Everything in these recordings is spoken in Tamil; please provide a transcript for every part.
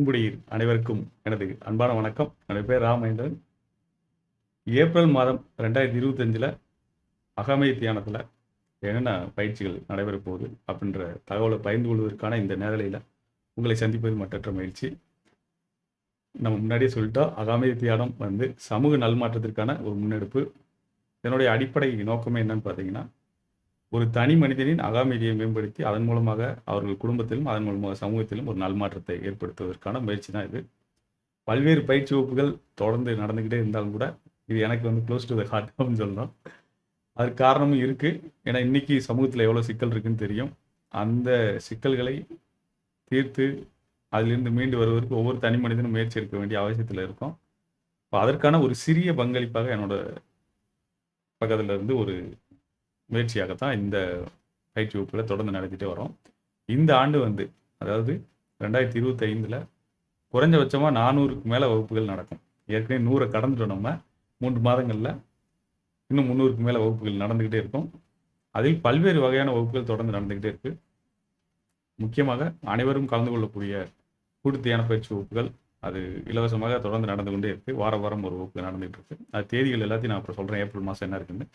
உங்களுடைய அனைவருக்கும் எனது அன்பான வணக்கம். எனது பேர் ராமேந்திரன். ஏப்ரல் மாதம் ரெண்டாயிரத்தி இருபத்தஞ்சில் அகமை தியானத்தில் என்னென்ன பயிற்சிகள் நடைபெற போகுது அப்படின்ற தகவலை பகிர்ந்து கொள்வதற்கான இந்த நேரலையில் உங்களை சந்திப்பது மற்றற்ற மகிழ்ச்சி. நம்ம முன்னாடியே சொல்லிட்டோம் அகாமை தியானம் வந்து சமூக நல்மாற்றத்திற்கான ஒரு முன்னெடுப்பு. இதனுடைய அடிப்படை நோக்கமே என்னன்னு பார்த்தீங்கன்னா ஒரு தனி மனிதனின் அகாமதியை மேம்படுத்தி அதன் மூலமாக அவர்கள் குடும்பத்திலும் அதன் மூலமாக சமூகத்திலும் ஒரு நல்மாற்றத்தை ஏற்படுத்துவதற்கான முயற்சி தான் இது. பல்வேறு பயிற்சி வகுப்புகள் தொடர்ந்து நடந்துக்கிட்டே இருந்தாலும் கூட இது எனக்கு வந்து க்ளோஸ் டு த ஹார்ட் அப்படின்னு சொல்லணும் அதுக்கு காரணமும் இருக்குது ஏன்னா இன்னைக்கு சமூகத்தில் எவ்வளோ சிக்கல் இருக்குன்னு தெரியும். அந்த சிக்கல்களை தீர்த்து அதிலிருந்து மீண்டு வருவதற்கு ஒவ்வொரு தனி மனிதனும் முயற்சி எடுக்க வேண்டிய அவசியத்தில் இருக்கும். இப்போ அதற்கான ஒரு சிறிய பங்களிப்பாக என்னோட பக்கத்தில் இருந்து ஒரு முயற்சியாகத்தான் இந்த பயிற்சி வகுப்பில் தொடர்ந்து நடத்திட்டே வரோம். இந்த ஆண்டு வந்து அதாவது ரெண்டாயிரத்தி இருபத்தி ஐந்தில் குறைஞ்சபட்சமாக நானூறுக்கு மேலே வகுப்புகள் நடக்கும். ஏற்கனவே நூறை கடந்துட்டோம் நம்ம. மூன்று மாதங்களில் இன்னும் முந்நூறுக்கு மேலே வகுப்புகள் நடந்துக்கிட்டே இருக்கும். அதில் பல்வேறு வகையான வகுப்புகள் தொடர்ந்து நடந்துக்கிட்டே இருக்குது முக்கியமாக அனைவரும் கலந்து கொள்ளக்கூடிய கூட்டுத்தியான பயிற்சி வகுப்புகள் அது இலவசமாக தொடர்ந்து நடந்து கொண்டே இருக்குது வார வாரம் ஒரு வகுப்பு நடந்துகிட்டு இருக்குது அது தேதிகள் எல்லாத்தையும் நான் அப்புறம் சொல்கிறேன் ஏப்ரல் மாதம் என்ன இருக்குன்னு.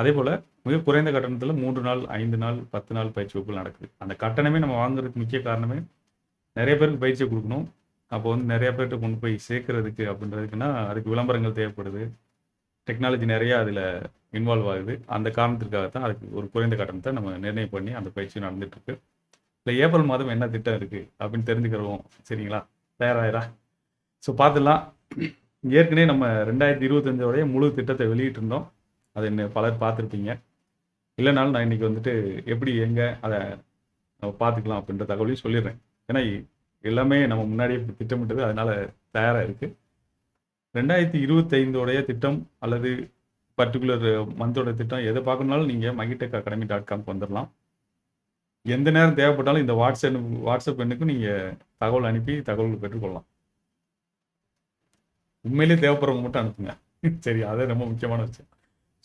அதே போல் மிக குறைந்த கட்டணத்தில் மூன்று நாள் ஐந்து நாள் பத்து நாள் பயிற்சி வகுப்புகள் நடக்குது. அந்த கட்டணமே நம்ம வாங்குறதுக்கு முக்கிய காரணமே நிறைய பேருக்கு பயிற்சியை கொடுக்கணும். அப்போ வந்து நிறைய பேர்கிட்ட கொண்டு போய் சேர்க்கறதுக்கு அப்படின்றதுக்குன்னா அதுக்கு விளம்பரங்கள் தேவைப்படுது. டெக்னாலஜி நிறையா அதில் இன்வால்வ் ஆகுது. அந்த காரணத்திற்காகத்தான் அதுக்கு ஒரு குறைந்த கட்டணத்தை நம்ம நிர்ணயம் பண்ணி அந்த பயிற்சி நடந்துட்டுருக்கு. இல்லை ஏப்ரல் மாதம் என்ன திட்டம் இருக்குது அப்படின்னு தெரிஞ்சுக்கிறோம். சரிங்களா? தயாராயிரா? ஸோ பார்த்துடலாம். ஏற்கனவே நம்ம ரெண்டாயிரத்தி இருபத்தஞ்சோடைய முழு திட்டத்தை வெளியிட்டிருந்தோம். அதை என்ன பலர் பார்த்துருப்பீங்க. இல்லைனாலும் நான் இன்றைக்கி வந்துட்டு எப்படி எங்கே அதை நம்ம பார்த்துக்கலாம் அப்படின்ற தகவலையும் சொல்லிடுறேன். ஏன்னா எல்லாமே நம்ம முன்னாடியே திட்டமிட்டது அதனால் தயாராக இருக்குது ரெண்டாயிரத்தி இருபத்தைந்தோடைய திட்டம் அல்லது பர்டிகுலர் மந்தோட திட்டம் எதை பார்க்கணுனாலும் நீங்கள் மகிடெக் அகாடமி டாட் காம்க்கு வந்துடலாம். எந்த நேரம் தேவைப்பட்டாலும் இந்த வாட்ஸ்அப் வாட்ஸ்அப் எண்ணுக்கும் நீங்கள் தகவல் அனுப்பி தகவல்கள் பெற்றுக்கொள்ளலாம். உண்மையிலேயே தேவைப்படுறவங்க மட்டும் அனுப்புங்க. சரி அதே ரொம்ப முக்கியமான விஷயம்.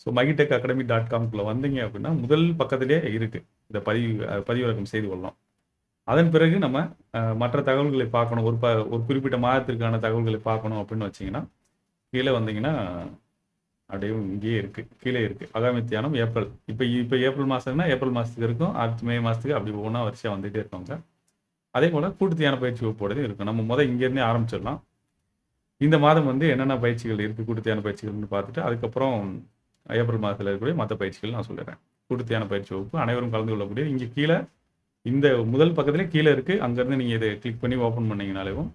ஸோ மகிடெக் அகாடமி டாட் காம்குள்ளே வந்தீங்க அப்படின்னா முதல் பக்கத்திலே இருக்குது இந்த பதிவு பதிவிறக்கம் செய்து கொள்ளலாம் அதன் பிறகு நம்ம மற்ற தகவல்களை பார்க்கணும். ஒரு ப ஒரு குறிப்பிட்ட மாதத்திற்கான தகவல்களை பார்க்கணும் அப்படின்னு வச்சிங்கன்னா கீழே வந்தீங்கன்னா அப்படியே இங்கேயே இருக்குது கீழே இருக்குது அகாமி தியானம் ஏப்ரல். இப்போ இப்போ ஏப்ரல் மாதம்னா ஏப்ரல் மாதத்துக்கு இருக்கும். அடுத்த மே மாதத்துக்கு அப்படி ஒன்றா வரிசையாக வந்துகிட்டே இருக்காங்க. அதே போல் கூட்டு தியான பயிற்சி வகுப்போடது இருக்கும் நம்ம முதல் இங்கேருந்தே ஆரம்பிச்சிடலாம். இந்த மாதம் வந்து என்னென்ன பயிற்சிகள் இருக்குது கூட்டு தியான பயிற்சிகள்னு பார்த்துட்டு அதுக்கப்புறம் ஏப்ரல் மாதத்தில் இருக்கக்கூடிய மற்ற பயிற்சிகள் நான் சொல்லிடுறேன். கூட்டு பயிற்சி வகுப்பு அனைவரும் கலந்து கொள்ளக்கூடிய இங்கே கீழே இந்த முதல் பக்கத்துலேயே கீழே இருக்குது அங்கேருந்து நீங்கள் இதை கிளிக் பண்ணி ஓப்பன் பண்ணிங்கனாலேவும்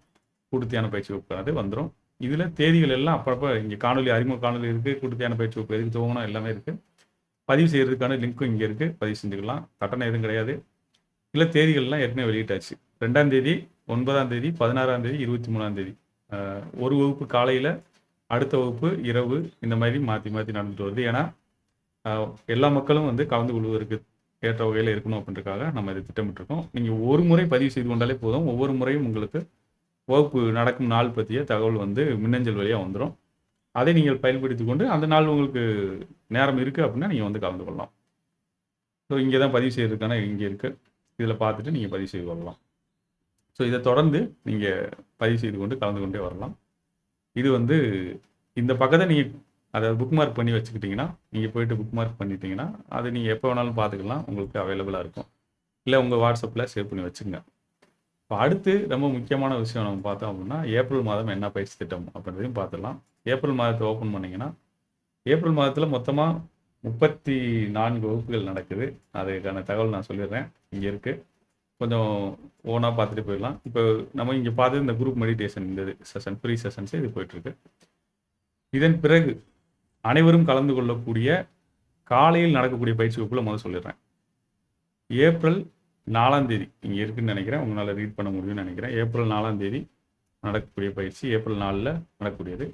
கூட்டுத்தியான பயிற்சி வகுப்பு வந்துடும் இதில் தேதிகள் எல்லாம் அப்பப்போ இங்கே காணொலி அறிமுக காணொலி இருக்குது கூட்டுத்தியான பயிற்சி வகுப்பு எதுக்கு துவங்கணும் எல்லாமே இருக்குது பதிவு செய்கிறதுக்கான லிங்க்கும் இங்கே இருக்குது பதிவு செஞ்சுக்கலாம். கட்டணம் எதுவும் கிடையாது. இல்லை தேதிகள்லாம் ஏற்கனவே வெளியிட்டாச்சு. ரெண்டாம் தேதி ஒன்பதாம் தேதி பதினாறாம் தேதி இருபத்தி மூணாம் தேதி. ஒரு வகுப்பு காலையில் அடுத்த வகுப்பு இரவு இந்த மாதிரி மாற்றி மாற்றி நடந்துட்டு வருது. ஏன்னா எல்லா மக்களும் வந்து கலந்து கொள்வதற்கு ஏற்ற வகையில் இருக்கணும் அப்படின்றக்காக நம்ம இதை திட்டமிட்டிருக்கோம். நீங்கள் ஒரு முறை பதிவு செய்து கொண்டாலே போதும். ஒவ்வொரு முறையும் உங்களுக்கு வகுப்பு நடக்கும் நாள் பற்றிய தகவல் வந்து மின்னஞ்சல் வழியாக வந்துடும் அதை நீங்கள் பயன்படுத்தி கொண்டு அந்த நாள் உங்களுக்கு நேரம் இருக்குது அப்படின்னா நீங்கள் வந்து கலந்து கொள்ளலாம். ஸோ இங்கே தான் பதிவு செய்கிறதுக்கான இங்கே இருக்குது இதில் பார்த்துட்டு நீங்கள் பதிவு செய்து கொள்ளலாம். ஸோ இதை தொடர்ந்து நீங்கள் பதிவு செய்து கொண்டு கலந்து கொண்டே வரலாம். இது வந்து இந்த பக்கத்தை நீங்கள் அதை புக் மார்க் பண்ணி வச்சுக்கிட்டிங்கன்னா நீங்கள் போயிட்டு புக் மார்க் பண்ணிட்டீங்கன்னா அது நீங்கள் எப்போ வேணாலும் பார்த்துக்கலாம். உங்களுக்கு அவைலபிளாக இருக்கும். இல்லை உங்கள் வாட்ஸ்அப்பில் சேவ் பண்ணி வச்சுங்க. இப்போ அடுத்து ரொம்ப முக்கியமான விஷயம் நம்ம பார்த்தோம் அப்படின்னா ஏப்ரல் மாதம் என்ன பயிற்சி திட்டம் அப்படின்றதையும் பார்த்துடலாம். ஏப்ரல் மாதத்தை ஓப்பன் பண்ணிங்கன்னா ஏப்ரல் மாதத்தில் மொத்தமாக முப்பத்தி நான்கு வகுப்புகள் நடக்குது. அதுக்கான தகவல் நான் சொல்லிடுறேன். இங்கே இருக்குது கொஞ்சம் ஓனாக பார்த்துட்டு போயிடலாம். இப்போ நம்ம இங்கே பார்த்து இந்த குரூப் மெடிடேஷன் இந்த செஷன் ஃப்ரீ செஷன்ஸ் இது போயிட்டுருக்கு. இதன் பிறகு அனைவரும் கலந்து கொள்ளக்கூடிய காலையில் நடக்கக்கூடிய பயிற்சி வகுப்பில் முதல் சொல்லிடுறேன். ஏப்ரல் நாலாம் தேதி இங்கே இருக்குன்னு நினைக்கிறேன் உங்களால் ரீட் பண்ண முடியும்னு நினைக்கிறேன். ஏப்ரல் நாலாம் தேதி நடக்கக்கூடிய பயிற்சி ஏப்ரல் நாலில் நடக்கக்கூடியது.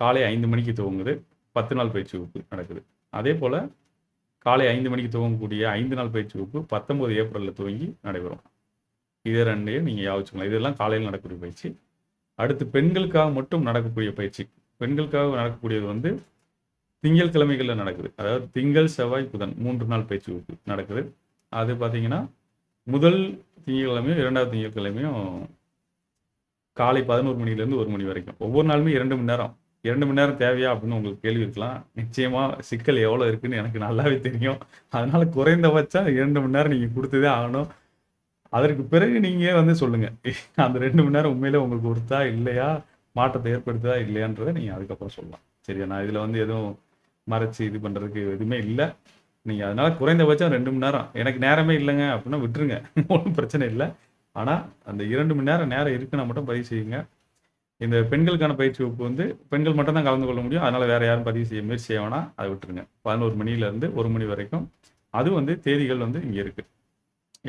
காலை ஐந்து மணிக்கு துவங்குது பத்து நாள் பயிற்சி வகுப்பு நடக்குது. அதே போல் காலை ஐந்து மணிக்கு துவங்கக்கூடிய ஐந்து நாள் பயிற்சி வகுப்பு பத்தொம்போது ஏப்ரலில் துவங்கி நடைபெறும். இதே ரெண்டையும் நீங்கள் யாவச்சுக்கலாம் இதெல்லாம் காலையில் நடக்கக்கூடிய பயிற்சி. அடுத்து பெண்களுக்காக மட்டும் நடக்கக்கூடிய பயிற்சி. பெண்களுக்காக நடக்கக்கூடியது வந்து திங்கள் கிழமைகளில் நடக்குது. அதாவது திங்கள் செவ்வாய் புதன் மூன்று நாள் பயிற்சி வகுப்பு நடக்குது. அது பார்த்தீங்கன்னா முதல் திங்கட்கிழமையும் இரண்டாவது திங்கட்கிழமையும் காலை பதினோரு மணிலேருந்து ஒரு மணி வரைக்கும். ஒவ்வொரு நாளுமே இரண்டு மணி நேரம். இரண்டு மணி நேரம் தேவையா அப்படின்னு உங்களுக்கு கேள்வி இருக்கலாம். நிச்சயமா சிக்கல் எவ்வளோ இருக்குன்னு எனக்கு நல்லாவே தெரியும். அதனால குறைந்தபட்சம் இரண்டு மணி நேரம் நீங்கள் கொடுத்ததே ஆகணும். அதற்கு பிறகு நீங்கள் வந்து சொல்லுங்க. அந்த ரெண்டு மணி நேரம் உண்மையிலே உங்களுக்கு ஒருத்தா இல்லையா? மாற்றத்தை ஏற்படுத்தா இல்லையான்றதை நீங்கள் அதுக்கப்புறம் சொல்லலாம். சரியா? நான் இதில் வந்து எதுவும் மறைச்சு இது பண்ணுறதுக்கு எதுவுமே இல்லை. நீங்கள் அதனால குறைந்தபட்சம் ரெண்டு மணி நேரம். எனக்கு நேரமே இல்லைங்க அப்படின்னா விட்டுருங்க. ஒன்றும் பிரச்சனை இல்லை. ஆனால் அந்த இரண்டு மணி நேரம் நேரம் இருக்குன்னா மட்டும் பதிவு செய்யுங்க. இந்த பெண்களுக்கான பயிற்சி வகுப்பு வந்து பெண்கள் மட்டும் தான் கலந்து கொள்ள முடியும். அதனால வேற யாரும் பதிவு செய்ய முயற்சி செய்ய வேணாம். அதை விட்டுருங்க. பதினோரு மணிலேருந்து ஒரு மணி வரைக்கும். அது வந்து தேதிகள் வந்து இங்கே இருக்கு.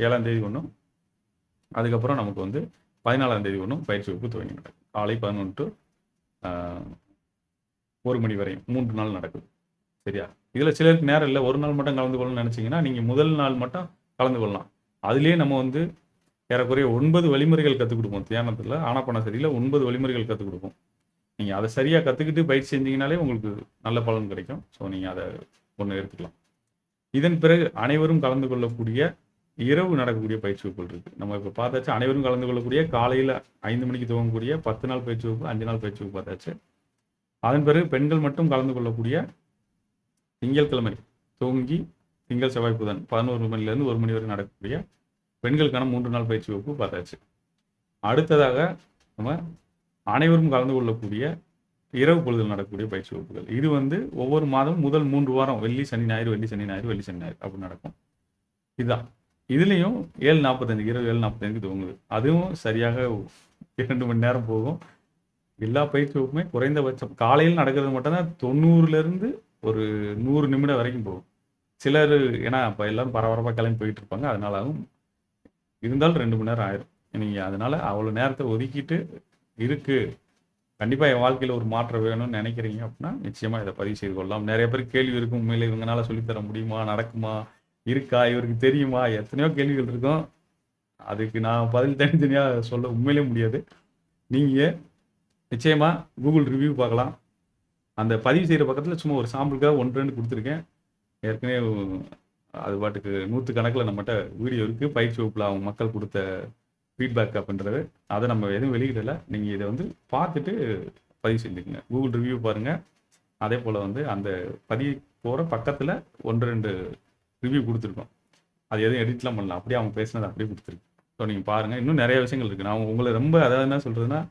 ஏழாம் தேதி ஒன்றும் அதுக்கப்புறம் நமக்கு வந்து பதினாலாம் தேதி ஒன்றும் பயிற்சி வகுப்பு துவங்கி நடக்கும் காலை பதினொன்று டு ஒரு மணி வரையும் மூன்று நாள் நடக்குது. சரியா? இதில் சிலருக்கு நேரம் இல்லை. ஒரு நாள் மட்டும் கலந்து கொள்ளணும்னு நினச்சிங்கன்னா நீங்கள் முதல் நாள் மட்டும் கலந்து கொள்ளலாம். அதுலேயே நம்ம வந்து ஏறக்குறைய ஒன்பது வழிமுறைகள் கற்றுக் கொடுப்போம் தியானத்தில் ஆனாப்பன சரியில் ஒன்பது வழிமுறைகள் கற்றுக் கொடுப்போம் நீங்கள் அதை சரியாக கற்றுக்கிட்டு பயிற்சி செஞ்சீங்கனாலே உங்களுக்கு நல்ல பலன் கிடைக்கும். ஸோ நீங்கள் அதை ஒன்று எடுத்துக்கலாம். இதன் பிறகு அனைவரும் கலந்து கொள்ளக்கூடிய இரவு நடக்கக்கூடிய பயிற்சி வகுப்புகள் இருக்குது நம்ம இப்போ பார்த்தாச்சு அனைவரும் கலந்து கொள்ளக்கூடிய காலையில் ஐந்து மணிக்கு துவங்கக்கூடிய பத்து நாள் பயிற்சி வகுப்பு அஞ்சு நாள் பயிற்சி வகுப்பு பார்த்தாச்சு. அதன் பிறகு பெண்கள் மட்டும் கலந்து கொள்ளக்கூடிய திங்கட்கிழமை துவங்கி திங்கள் செவ்வாய் புதன் பதினோரு மணிலேருந்து ஒரு மணி வரை நடக்கக்கூடிய பெண்களுக்கான மூன்று நாள் பயிற்சி வகுப்பு பார்த்தாச்சு. அடுத்ததாக நம்ம அனைவரும் கலந்து கொள்ளக்கூடிய இரவு பொழுதில் நடக்கக்கூடிய பயிற்சி வகுப்புகள். இது வந்து ஒவ்வொரு மாதம் முதல் மூன்று வாரம் வெள்ளி சனி ஞாயிறு வெள்ளி சனி ஞாயிறு வெள்ளி சனி ஞாயிறு அப்படி நடக்கும். இதுதான். இதுலேயும் ஏழு நாற்பத்தஞ்சு இரவு ஏழு நாற்பத்தஞ்சுக்கு துவங்குது அதுவும் சரியாக இரண்டு மணி நேரம் போகும். எல்லா பயிற்சி வகுப்புமே குறைந்தபட்சம் காலையில் நடக்கிறது மட்டும்தான் தொண்ணூறுலேருந்து ஒரு நூறு நிமிடம் வரைக்கும் போகும். சிலர் ஏன்னா இப்போ எல்லாரும் பரபரப்பாக கிளம்பி போயிட்டு இருப்பாங்க. அதனாலும் இருந்தாலும் ரெண்டு மணி நேரம் ஆயிரும். நீங்கள் அதனால் அவ்வளோ நேரத்தை ஒதுக்கிட்டு இருக்குது கண்டிப்பாக என் வாழ்க்கையில் ஒரு மாற்றம் வேணும்னு நினைக்கிறீங்க அப்படின்னா நிச்சயமாக இதை பதிவு செய்து கொள்ளலாம். நிறைய பேர் கேள்வி இருக்கும் உண்மையில் இவங்களால சொல்லித்தர முடியுமா? நடக்குமா? இருக்கா? இவருக்கு தெரியுமா? எத்தனையோ கேள்விகள் இருக்கும். அதுக்கு நான் பதில் தனித்தனியாக சொல்ல உண்மையிலே முடியாது. நீங்கள் நிச்சயமாக கூகுள் ரிவ்யூ பார்க்கலாம். அந்த பதிவு செய்கிற பக்கத்தில் சும்மா ஒரு சாம்பிளுக்காக ஒன்று ரெண்டு கொடுத்துருக்கேன். ஏற்கனவே அது பாட்டுக்கு நூற்று கணக்கில் நம்மகிட்ட வீடியோ இருக்குது பயிற்சி வகுப்பில் அவங்க மக்கள் கொடுத்த ஃபீட்பேக் அப்படின்றது. அதை நம்ம எதுவும் வெளியிடலை. நீங்கள் இதை வந்து பார்த்துட்டு பதிவு செஞ்சுக்கோங்க. கூகுள் ரிவ்யூ பாருங்கள் அதே போல் வந்து அந்த பதிவு போகிற பக்கத்தில் ஒன்று ரெண்டு ரிவ்யூ கொடுத்துருக்கோம். அது எதுவும் எடிட்லாம் பண்ணலாம் அப்படியே அவங்க பேசினது அப்படியே கொடுத்துருக்கு. ஸோ நீங்கள் பாருங்கள் இன்னும் நிறைய விஷயங்கள் இருக்குது நான் உங்களை ரொம்ப அதாவது என்ன சொல்கிறதுன்னா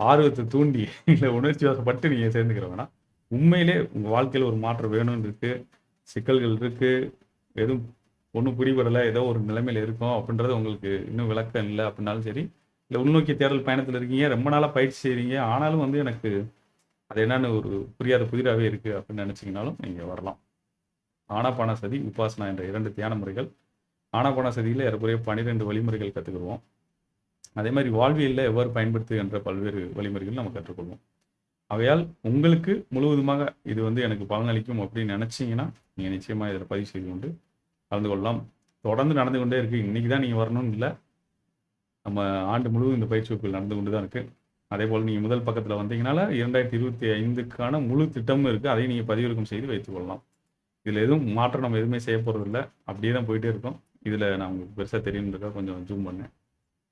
ஆர்வத்தை தூண்டி இல்லை உணர்ச்சி வசப்பட்டு நீங்கள் சேர்ந்துக்கிற வேணாம். உண்மையிலே உங்கள் வாழ்க்கையில் ஒரு மாற்றம் வேணும்னு இருக்குது சிக்கல்கள் இருக்குது எதுவும் ஒன்றும் புரிபடலை ஏதோ ஒரு நிலைமையில் இருக்கும் அப்படின்றது உங்களுக்கு இன்னும் விளக்கம் இல்லை அப்படின்னாலும் சரி. இல்லை உள்நோக்கி தேடல் பயணத்தில் இருக்கீங்க. ரொம்ப நாளாக பயிற்சி செய்கிறீங்க ஆனாலும் வந்து எனக்கு அது என்னன்னு ஒரு புரியாத புதிராகவே இருக்குது அப்படின்னு நினச்சிங்கனாலும் நீங்கள் வரலாம். ஆனாபான சதி உபாசனா என்ற இரண்டு தியான முறைகள். ஆனாபான சதியில் ஏறக்குறைய பன்னிரெண்டு வழிமுறைகள் கற்றுக்குருவோம் அதே மாதிரி வாழ்வியலில் எவ்வாறு பயன்படுத்து என்ற பல்வேறு வழிமுறைகள் நம்ம கற்றுக்கொள்வோம். ஆகையால் உங்களுக்கு முழுவதுமாக இது வந்து எனக்கு பலனளிக்கும் அப்படின்னு நினச்சிங்கன்னா நீங்கள் நிச்சயமாக இதில் பதிவு செய்து கொண்டு கலந்து கொள்ளலாம். தொடர்ந்து நடந்து கொண்டே இருக்குது இன்றைக்கி தான் நீங்கள் வரணும்னு இல்லை. நம்ம ஆண்டு முழுவதும் இந்த பயிற்சி வகுப்புகள் நடந்து கொண்டு தான் இருக்குது அதே போல் நீங்கள் முதல் பக்கத்தில் வந்தீங்கனால இரண்டாயிரத்தி இருபத்தி ஐந்துக்கான முழு திட்டமும் இருக்குது அதையும் நீங்கள் பதிவிறக்கம் செய்து வைத்துக் கொள்ளலாம். இதில் எதுவும் மாற்றம் நம்ம எதுவுமே செய்ய போகிறதில்ல அப்படியே தான் போயிட்டே இருக்கோம். இதில் நான் உங்களுக்கு பெருசாக தெரியுன்றதுக்காக கொஞ்சம் ஜூம் பண்ணேன்.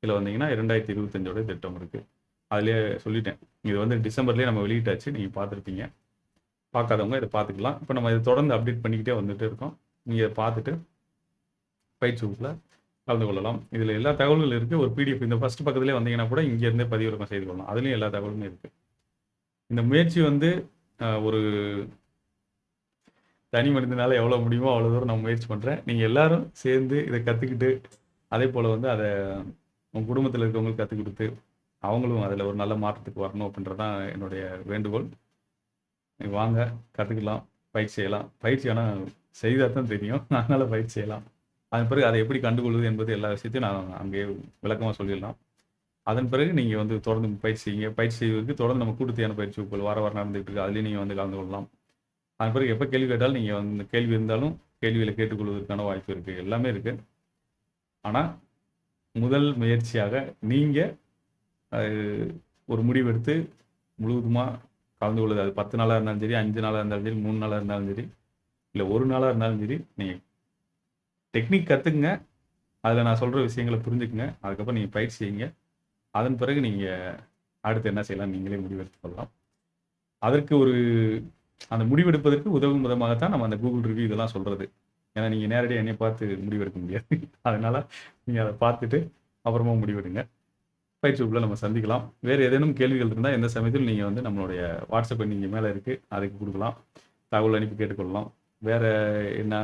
இதில் வந்தீங்கன்னா இரண்டாயிரத்தி இருபத்தஞ்சோட திட்டம் இருக்குது அதிலே சொல்லிட்டேன். இது வந்து டிசம்பர்லேயே நம்ம வெளியிட்டாச்சு நீங்கள் பார்த்துருப்பீங்க. பார்க்காதவங்க இதை பார்த்துக்கலாம். இப்போ நம்ம இதை தொடர்ந்து அப்டேட் பண்ணிக்கிட்டே வந்துட்டு இருக்கோம். நீங்கள் இதை பார்த்துட்டு பயிற்சி வகுப்பில் கலந்து கொள்ளலாம். இதில் எல்லா தகவல்களும் இருக்குது ஒரு பிடிஎஃப் இந்த ஃபஸ்ட் பக்கத்துலேயே வந்தீங்கன்னா கூட இங்கேருந்தே பதிவிறக்கம் செய்து கொள்ளலாம். அதுலேயும் எல்லா தகவலுமே இருக்குது இந்த முயற்சி வந்து ஒரு தனி மனிதனால் எவ்வளோ முடியுமோ அவ்வளோ தூரம் நான் முயற்சி பண்ணுறேன் நீங்கள் எல்லாரும் சேர்ந்து இதை கற்றுக்கிட்டு அதே போல் வந்து அதை உங்கள் குடும்பத்தில் இருக்கவங்களுக்கு கற்றுக் கொடுத்து அவங்களும் அதில் ஒரு நல்ல மாற்றத்துக்கு வரணும் அப்படின்றது தான் என்னுடைய வேண்டுகோள். வாங்க கற்றுக்கலாம் பயிற்சி செய்யலாம். பயிற்சி ஆனால் செய்தால் தான் தெரியும். அதனால் பயிற்சி செய்யலாம். அதன் பிறகு அதை எப்படி கண்டுகொள்வது என்பது எல்லா விஷயத்தையும் நான் அங்கேயே விளக்கமாக சொல்லிடலாம். அதன் பிறகு நீங்கள் வந்து தொடர்ந்து பயிற்சி செய்யுங்க. பயிற்சி செய்வதற்கு தொடர்ந்து நம்ம கூட்டத்தையான பயிற்சி வகுப்புகள் வார வாரம் நடந்துகிட்டு இருக்கு. அதுலேயும் நீங்கள் வந்து கலந்து கொள்ளலாம். அதன் பிறகு எப்போ கேள்வி கேட்டாலும் நீங்கள் வந்து கேள்வி இருந்தாலும் கேள்வியில் கேட்டுக்கொள்வதற்கான வாய்ப்பு இருக்குது எல்லாமே இருக்குது ஆனால் முதல் முயற்சியாக நீங்கள் அது ஒரு முடிவெடுத்து முழுவதுமாக கலந்து கொள்ளுது. அது பத்து நாளாக இருந்தாலும் சரி அஞ்சு நாளாக இருந்தாலும் சரி மூணு நாளாக இருந்தாலும் சரி இல்லை ஒரு நாளாக இருந்தாலும் சரி நீங்கள் டெக்னிக் கற்றுக்குங்க அதில் நான் சொல்கிற விஷயங்களை புரிஞ்சுக்குங்க. அதுக்கப்புறம் நீங்கள் பயிற்சி செய்யுங்க. அதன் பிறகு நீங்கள் அடுத்து என்ன செய்யலாம் நீங்களே முடிவெடுத்து கொள்ளலாம். அதற்கு ஒரு அந்த முடிவெடுப்பதற்கு உதவும் விதமாகத்தான் நம்ம அந்த கூகுள் ரிவ்யூ இதெல்லாம் சொல்கிறது ஏன்னா நீங்கள் நேரடியாக என்னை பார்த்து முடிவெடுக்க முடியாது. அதனால் நீங்கள் அதை பார்த்துட்டு அப்புறமா முடிவெடுங்க. பயிற்சி வகுப்பில் நம்ம சந்திக்கலாம். வேறு ஏதேனும் கேள்விகள் இருந்தால் எந்த சமயத்தில் நீங்கள் வந்து நம்மளுடைய வாட்ஸ்அப் நீங்கள் மேலே இருக்குது அதுக்கு கொடுக்கலாம். தகவல் அனுப்பி கேட்டுக்கொள்ளலாம். வேறு என்ன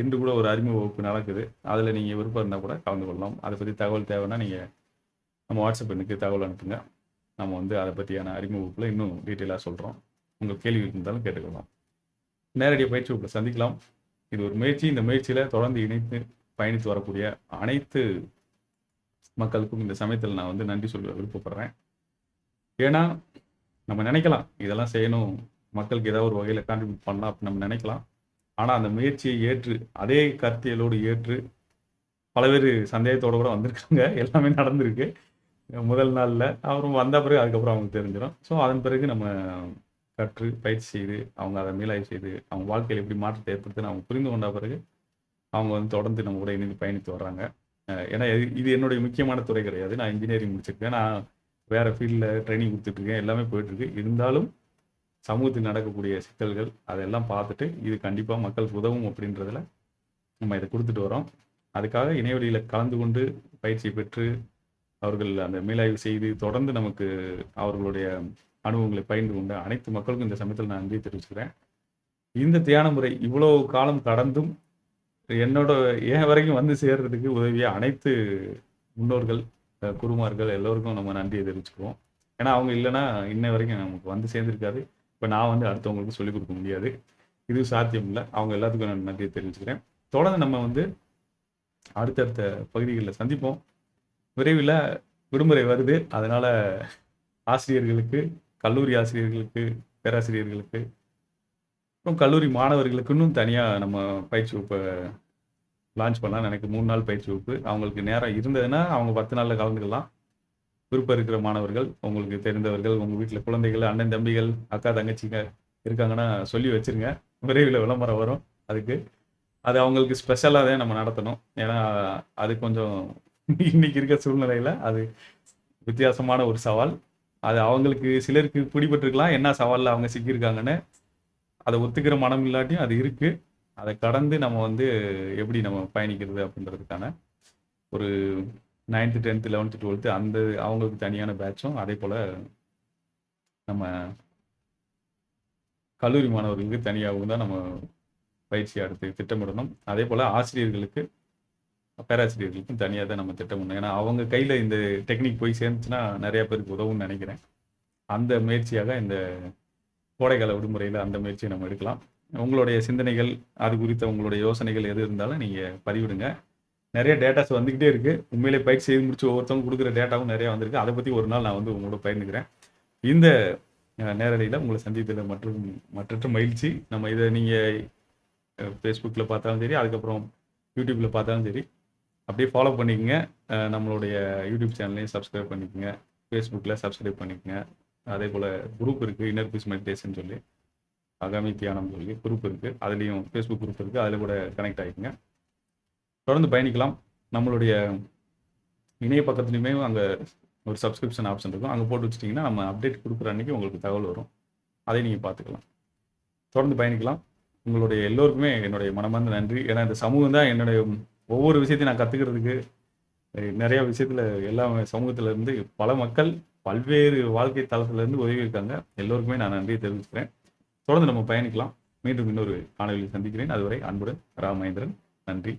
இன்று கூட ஒரு அறிமுக வகுப்பு நடக்குது. அதில் நீங்கள் விருப்பம் இருந்தால் கூட கலந்து கொள்ளலாம். அதை பற்றி தகவல் தேவைன்னா நீங்கள் நம்ம வாட்ஸ்அப் எண்ணுக்கு தகவல் அனுப்புங்க. நம்ம வந்து அதை பற்றியான அறிமுக வகுப்பில் இன்னும் டீட்டெயிலாக சொல்கிறோம் உங்கள் கேள்வி இருந்தாலும் கேட்டுக்கலாம் நேரடியாக பயிற்சி வகுப்பில் சந்திக்கலாம். இது ஒரு முயற்சி. இந்த முயற்சியில் தொடர்ந்து இணைத்து பயணித்து வரக்கூடிய அனைத்து மக்களுக்கும் இந்த சமயத்தில் நான் வந்து நன்றி சொல்ல விருப்பப்படுறேன். ஏன்னா நம்ம நினைக்கலாம் இதெல்லாம் செய்யணும் மக்களுக்கு ஏதாவது ஒரு வகையில் கான்ட்ரிபியூட் பண்ணலாம் அப்படின்னு நம்ம நினைக்கலாம். ஆனால் அந்த முயற்சியை ஏற்று அதே கருத்தியலோடு ஏற்று பல பேர் சந்தேகத்தோடு கூட வந்திருக்காங்க. எல்லாமே நடந்திருக்கு. முதல் நாளில் அப்புறம் வந்த பிறகு அதுக்கப்புறம் அவங்களுக்கு தெரிஞ்சிடும். ஸோ அதன் பிறகு நம்ம கற்று பயிற்சி செய்து அவங்க அதை மீளாய்வு செய்து அவங்க வாழ்க்கையில் எப்படி மாற்றத்தை ஏற்படுத்துன்னு அவங்க புரிந்து கொண்ட பிறகு அவங்க வந்து தொடர்ந்து நம்ம கூட இணைந்து பயணித்து வர்றாங்க. ஏன்னா இது இது என்னுடைய முக்கியமான துறை கிடையாது. நான் இன்ஜினியரிங் முடிச்சிருக்கேன். நான் வேறு ஃபீல்டில் ட்ரைனிங் கொடுத்துட்ருக்கேன். எல்லாமே போயிட்டுருக்கு இருந்தாலும் சமூகத்தில் நடக்கக்கூடிய சிக்கல்கள் அதெல்லாம் பார்த்துட்டு இது கண்டிப்பாக மக்களுக்கு உதவும் அப்படின்றதில் நம்ம இதை கொடுத்துட்டு வரோம். அதுக்காக இணையவழியில் கலந்து கொண்டு பயிற்சி பெற்று அவர்கள் அந்த மேலாய்வு செய்து தொடர்ந்து நமக்கு அவர்களுடைய அனுபவங்களை பயின்று கொண்ட அனைத்து மக்களுக்கும் இந்த சமயத்தில் நான் நன்றி தெரிவிச்சுக்கிறேன். இந்த தியான முறை இவ்வளோ காலம் கடந்தும் என்னோட ஏன் வரைக்கும் வந்து சேர்றதுக்கு உதவிய அனைத்து முன்னோர்கள் குருமார்கள் எல்லோருக்கும் நம்ம நன்றியை தெரிவிச்சுக்குவோம். ஏன்னா அவங்க இல்லைன்னா இன்ன வரைக்கும் நமக்கு வந்து சேர்ந்துருக்காது. இப்போ நான் வந்து அடுத்தவங்களுக்கு சொல்லிக் கொடுக்க முடியாது. இது சாத்தியம் இல்லை. அவங்க எல்லாத்துக்கும் நான் நன்றியை தெரிவிச்சுக்கிறேன். தொடர்ந்து நம்ம வந்து அடுத்தடுத்த பகுதிகளில் சந்திப்போம். விரைவில் விடுமுறை வருது. அதனால ஆசிரியர்களுக்கு கல்லூரி ஆசிரியர்களுக்கு பேராசிரியர்களுக்கு அப்புறம் கல்லூரி மாணவர்களுக்கு இன்னும் தனியாக நம்ம பயிற்சி வகுப்பை லான்ச் பண்ணலாம் எனக்கு மூணு நாள் பயிற்சி வகுப்பு. அவங்களுக்கு நேரம் இருந்ததுன்னா அவங்க பத்து நாளில் கலந்துக்கலாம். விருப்பம் இருக்கிற மாணவர்கள் உங்களுக்கு தெரிந்தவர்கள் உங்கள் வீட்டில் குழந்தைகள் அண்ணன் தம்பிகள் அக்கா தங்கச்சிங்க இருக்காங்கன்னா சொல்லி வச்சிருங்க. விரைவில் விளம்பரம் வரும் அதுக்கு. அது அவங்களுக்கு ஸ்பெஷலாக தான் நம்ம நடத்தணும். ஏன்னா அது கொஞ்சம் இன்னைக்கு இருக்க சூழ்நிலையில் அது வித்தியாசமான ஒரு சவால். அது அவங்களுக்கு சிலருக்கு பிடிபட்டிருக்கலாம். என்ன சவாலில் அவங்க சிக்கியிருக்காங்கன்னு அதை ஒத்துக்கிற மனம் இல்லாட்டியும் அது இருக்கு. அதை கடந்து நம்ம வந்து எப்படி நம்ம பயணிக்கிறது அப்படின்றதுக்கான ஒரு நைன்த்து டென்த்து லெவன்த்து டுவெல்த்து அந்த அவங்களுக்கு தனியான பேட்சும் அதே போல் நம்ம கல்லூரி மாணவர்களுக்கு தனியாகவும் தான் நம்ம பயிற்சி அடுத்து திட்டமிடணும். அதே போல் ஆசிரியர்களுக்கு பேராசிரியர்களுக்கும் தனியாக தான் நம்ம திட்டமிடணும். ஏன்னா அவங்க கையில் இந்த டெக்னிக் போய் சேர்ந்துச்சுன்னா நிறையா பேருக்கு உதவும்னு நினைக்கிறேன். அந்த முயற்சியாக இந்த கோடைக்கால விடுமுறையில் அந்த முயற்சியை நம்ம எடுக்கலாம். உங்களுடைய சிந்தனைகள் அது குறித்த உங்களுடைய யோசனைகள் எது இருந்தாலும் நீங்கள் பதிவிடுங்க. நிறைய டேட்டாஸ் வந்துக்கிட்டே இருக்குது உண்மையிலே பயிற்சி செய்து முடிச்சு ஒவ்வொருத்தவங்க கொடுக்குற டேட்டாவும் நிறையா வந்திருக்கு. அதை பற்றி ஒரு நாள் நான் வந்து உங்களோட பகிர்ந்துக்கிறேன். இந்த நேரடியில் உங்களை சந்தித்ததில் மற்றும் மற்ற மகிழ்ச்சி. நம்ம இதை நீங்கள் ஃபேஸ்புக்கில் பார்த்தாலும் சரி அதுக்கப்புறம் யூடியூப்பில் பார்த்தாலும் சரி அப்படியே ஃபாலோ பண்ணிக்கங்க. நம்மளுடைய யூடியூப் சேனலையும் சப்ஸ்கிரைப் பண்ணிக்கங்க. ஃபேஸ்புக்கில் சப்ஸ்கிரைப் பண்ணிக்கோங்க. அதே போல் குரூப் இருக்குது இன்னர் பீஸ் மெடிடேஷன் சொல்லி. அகாமி தியானம் சொல்லி குரூப் இருக்குது அதுலேயும் ஃபேஸ்புக் குரூப் இருக்குது அதில் கூட கனெக்ட் ஆகிக்குங்க தொடர்ந்து பயணிக்கலாம். நம்மளுடைய இணைய பக்கத்துலையுமே அங்கே ஒரு சப்ஸ்கிரிப்ஷன் ஆப்ஷன் இருக்கும். அங்கே போட்டு வச்சிட்டிங்கன்னா நம்ம அப்டேட் கொடுக்குற அன்றைக்கி உங்களுக்கு தகவல் வரும். அதை நீங்கள் பார்த்துக்கலாம். தொடர்ந்து பயணிக்கலாம். உங்களுடைய எல்லோருக்குமே என்னுடைய மனமார்ந்த நன்றி. ஏன்னா இந்த சமூகம் தான் என்னுடைய ஒவ்வொரு விஷயத்தையும் நான் கற்றுக்கிறதுக்கு நிறையா விஷயத்தில் எல்லா சமூகத்திலேருந்து பல மக்கள் பல்வேறு வாழ்க்கை தளத்திலிருந்து உதவி இருக்காங்க எல்லோருக்குமே நான் நன்றியை தெரிவிச்சுக்கிறேன். தொடர்ந்து நம்ம பயணிக்கலாம். மீண்டும் இன்னொரு காணொலியில் சந்திக்கிறேன். அதுவரை அன்புடன் ராமேந்திரன். நன்றி.